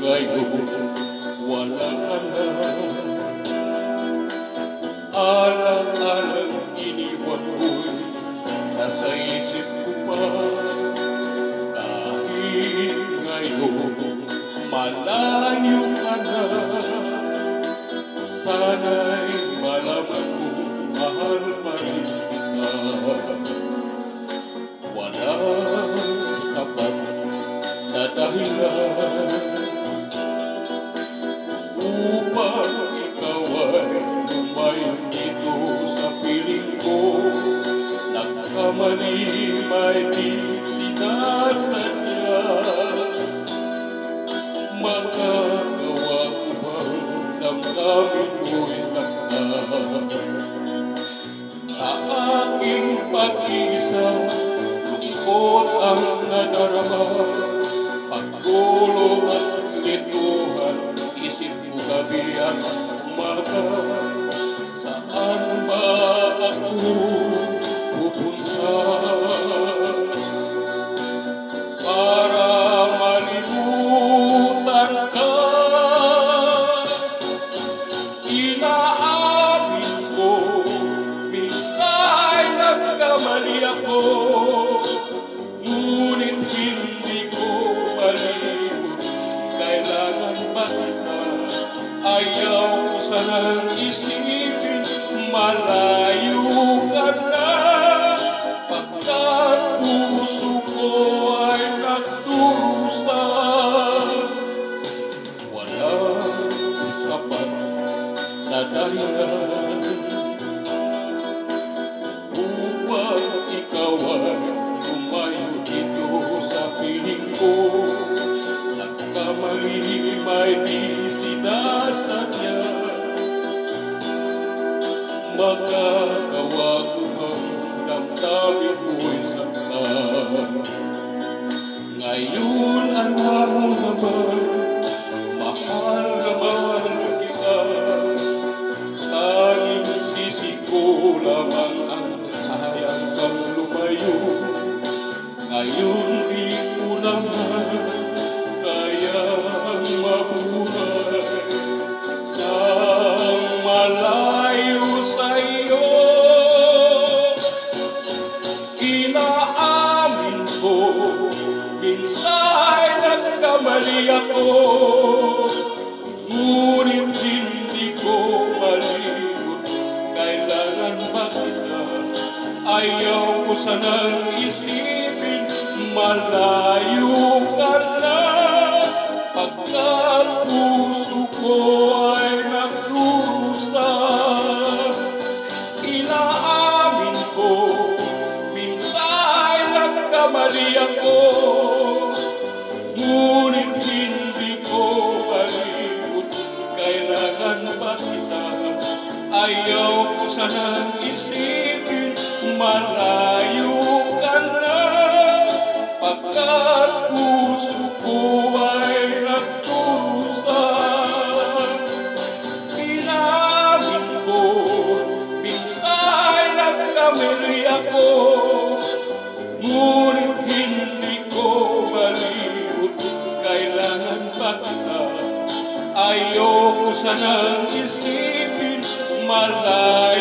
người malayo ka na Sana'y malaman mo mahal pa rin kita. Walang sapat na dahilan. Upang ikaw ay lumayo dito sa piling ko Nagkamali may di pag-isa Lungkot ang nadarama Paggulo at lituhan Isip ko gabi at umaga nagkamali ako Ngunit hindi ko malibot Kailangan ba kita? Ayaw ko sanang isipin Malayo ka na. Pagkat puso ko ay nagdurusa Walang sapat na dahilan Magagawa ko bang damdamin ko'y saktan Ngayon mo naman Ayaw ko sanang isipin Malayo ka na puso ko ay nagdurusa Inaamin ko Minsan nagkamali ako Ayaw ko sanang isipin Malayo ka na. Pagkat puso ko ay nagturusa Inamin ko Minsan nagkamali ako. Ngunit hindi ko malibot Kailangan ba kita. Ayoko sanang isipin my life.